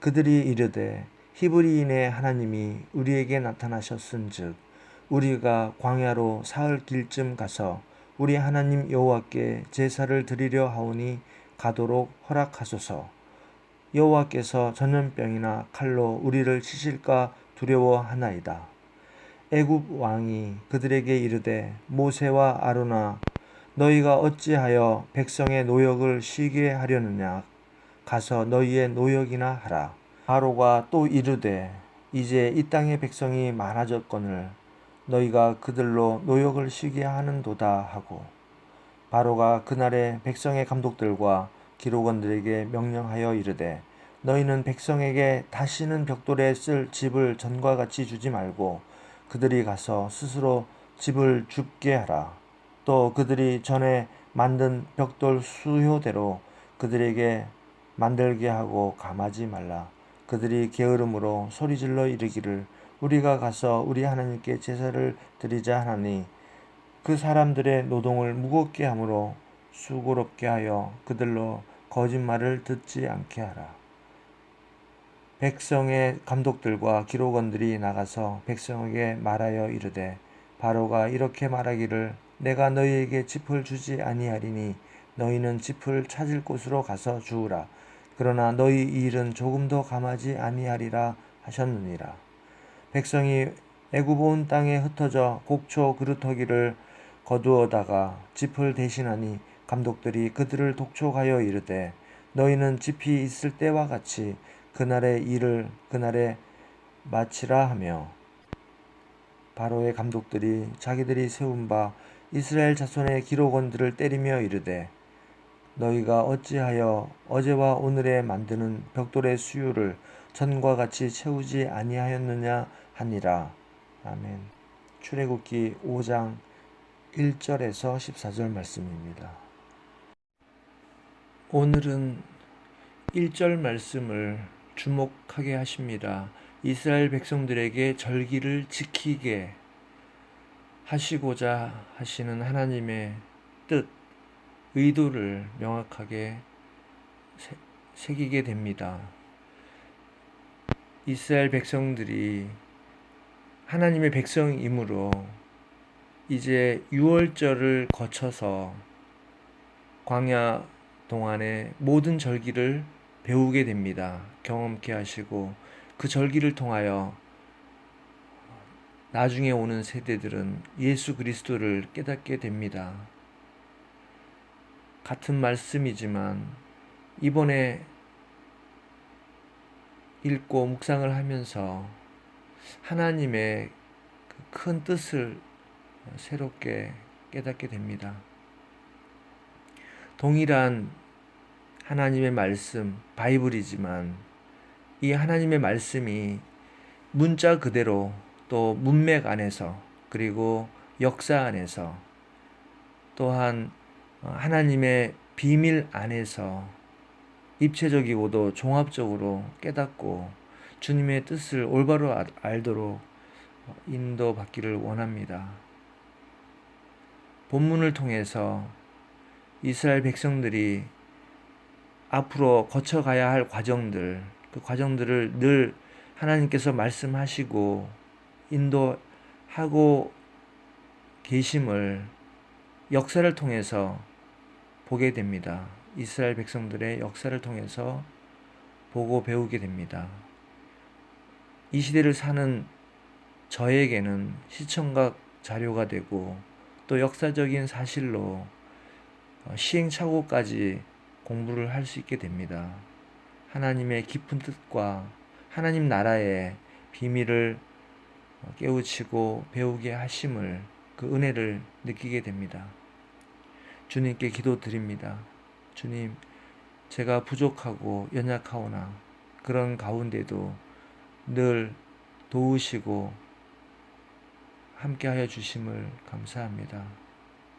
그들이 이르되 히브리인의 하나님이 우리에게 나타나셨은즉 우리가 광야로 사흘 길쯤 가서 우리 하나님 여호와께 제사를 드리려 하오니 가도록 허락하소서. 여호와께서 전염병이나 칼로 우리를 치실까 두려워하나이다. 애굽 왕이 그들에게 이르되 모세와 아로나 너희가 어찌하여 백성의 노역을 쉬게 하려느냐 가서 너희의 노역이나 하라. 바로가 또 이르되 이제 이 땅의 백성이 많아졌거늘 너희가 그들로 노역을 쉬게 하는도다 하고 바로가 그날에 백성의 감독들과 기록원들에게 명령하여 이르되 너희는 백성에게 다시는 벽돌에 쓸 집을 전과 같이 주지 말고 그들이 가서 스스로 집을 줍게 하라. 또 그들이 전에 만든 벽돌 수효대로 그들에게 만들게 하고 감하지 말라. 그들이 게으름으로 소리질러 이르기를 우리가 가서 우리 하나님께 제사를 드리자 하나니 그 사람들의 노동을 무겁게 함으로 수고롭게 하여 그들로 거짓말을 듣지 않게 하라. 백성의 감독들과 기록원들이 나가서 백성에게 말하여 이르되 바로가 이렇게 말하기를 내가 너희에게 짚을 주지 아니하리니 너희는 짚을 찾을 곳으로 가서 주우라. 그러나 너희 이 일은 조금 더 감하지 아니하리라 하셨느니라. 백성이 애굽 온 땅에 흩어져 곡초 그루터기를 거두어다가 짚을 대신하니 감독들이 그들을 독촉하여 이르되 너희는 짚이 있을 때와 같이 그날의 일을 그날에 마치라 하며 바로의 감독들이 자기들이 세운 바 이스라엘 자손의 기록원들을 때리며 이르되 너희가 어찌하여 어제와 오늘에 만드는 벽돌의 수유를 전과 같이 채우지 아니하였느냐 하니라. 아멘. 출애굽기 5장 1절에서 14절 말씀입니다. 오늘은 1절 말씀을 주목하게 하십니다. 이스라엘 백성들에게 절기를 지키게 하시고자 하시는 하나님의 뜻, 의도를 명확하게 새기게 됩니다. 이스라엘 백성들이 하나님의 백성이므로 이제 6월절을 거쳐서 광야 동안에 모든 절기를 배우게 됩니다. 경험케 하시고 그 절기를 통하여 나중에 오는 세대들은 예수 그리스도를 깨닫게 됩니다. 같은 말씀이지만 이번에 읽고 묵상을 하면서 하나님의 그큰 뜻을 새롭게 깨닫게 됩니다. 동일한 하나님의 말씀, 바이블이지만 이 하나님의 말씀이 문자 그대로 또 문맥 안에서 그리고 역사 안에서 또한 하나님의 비밀 안에서 입체적이고도 종합적으로 깨닫고 주님의 뜻을 올바로 아, 알도록 인도받기를 원합니다. 본문을 통해서 이스라엘 백성들이 앞으로 거쳐가야 할 과정들, 그 과정들을 늘 하나님께서 말씀하시고 인도하고 계심을 역사를 통해서 보게 됩니다. 이스라엘 백성들의 역사를 통해서 보고 배우게 됩니다. 이 시대를 사는 저에게는 시청각 자료가 되고 또 역사적인 사실로 어, 시행착오까지 공부를 할 수 있게 됩니다. 하나님의 깊은 뜻과 하나님 나라의 비밀을 어, 깨우치고 배우게 하심을 그 은혜를 느끼게 됩니다. 주님께 기도드립니다. 주님, 제가 부족하고 연약하오나 그런 가운데도 늘 도우시고 함께하여 주심을 감사합니다.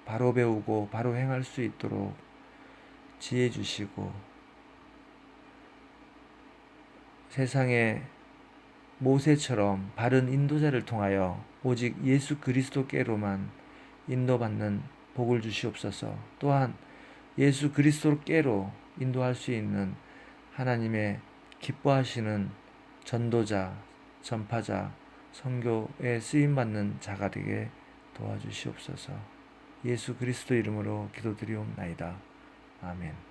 바로 배우고 바로 행할 수 있도록 지혜 주시고 세상에 모세처럼 바른 인도자를 통하여 오직 예수 그리스도께로만 인도받는 복을 주시옵소서. 또한 예수 그리스도께로 인도할 수 있는 하나님의 기뻐하시는 전도자, 전파자, 선교에 쓰임 받는 자가 되게 도와주시옵소서. 예수 그리스도 이름으로 기도드리옵나이다. 아멘.